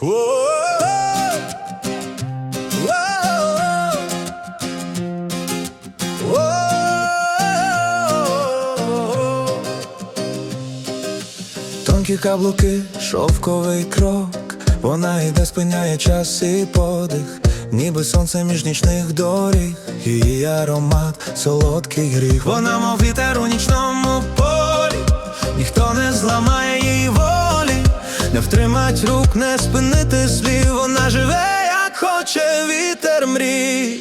Тонкі каблуки, шовковий крок, вона йде, спиняє час і подих, ніби сонце між нічних доріг, її аромат, солодкий гріх. Вона, мов вітер у нічному полі, ніхто не зламає не втримать рук, не спинити слів. Вона живе, як хоче вітер мрій.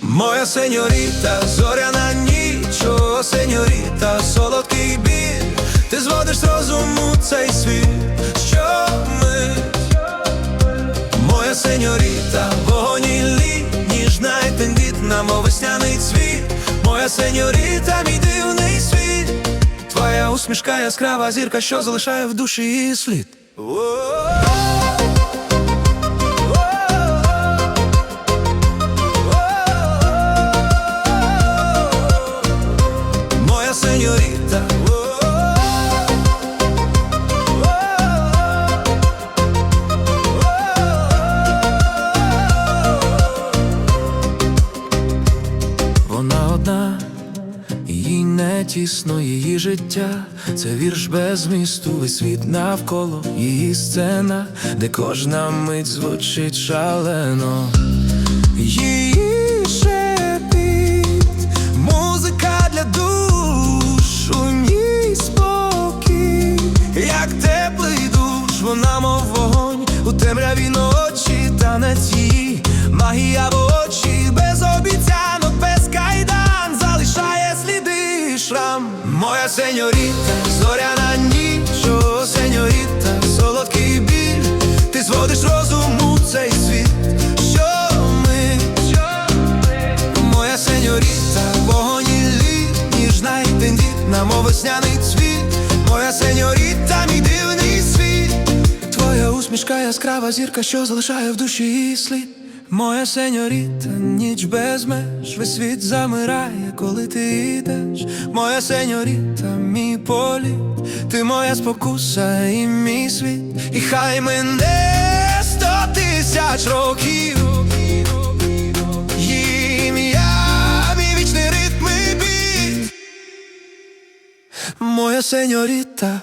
Моя сеньоріта, зоряна ніч, о, сеньоріта, солодкий біль, ти зводиш розуму цей світ, що ми, моя сеньоріта, вогонь і лід, ніжна й тендітна, мов весняний цвіт, моя сеньоріта, мій дивний світ, твоя усмішка яскрава зірка, що залишає в душі слід. Моя сеньоріта. Вона одна, їй не тісно її життя, це вірш без місту, весь світ навколо її сцена, де кожна мить звучить шалено. Моя сеньоріта, зоряна ніч, о, сеньоріта, солодкий біль, ти зводиш розум у цей світ. Що ми, моя сеньоріта, вогонь і лід, ніжна й тендітна, мов весняний цвіт, моя сеньоріта, мій дивний світ, твоя усмішка яскрава зірка, що залишає в душі слід. Моя сеньоріта, ніч без меж, весь світ замирає, коли ти йдеш. Моя сеньоріта, мій політ, ти моя спокуса і мій світ, і хай мене сто тисяч років. Моя сеньоріта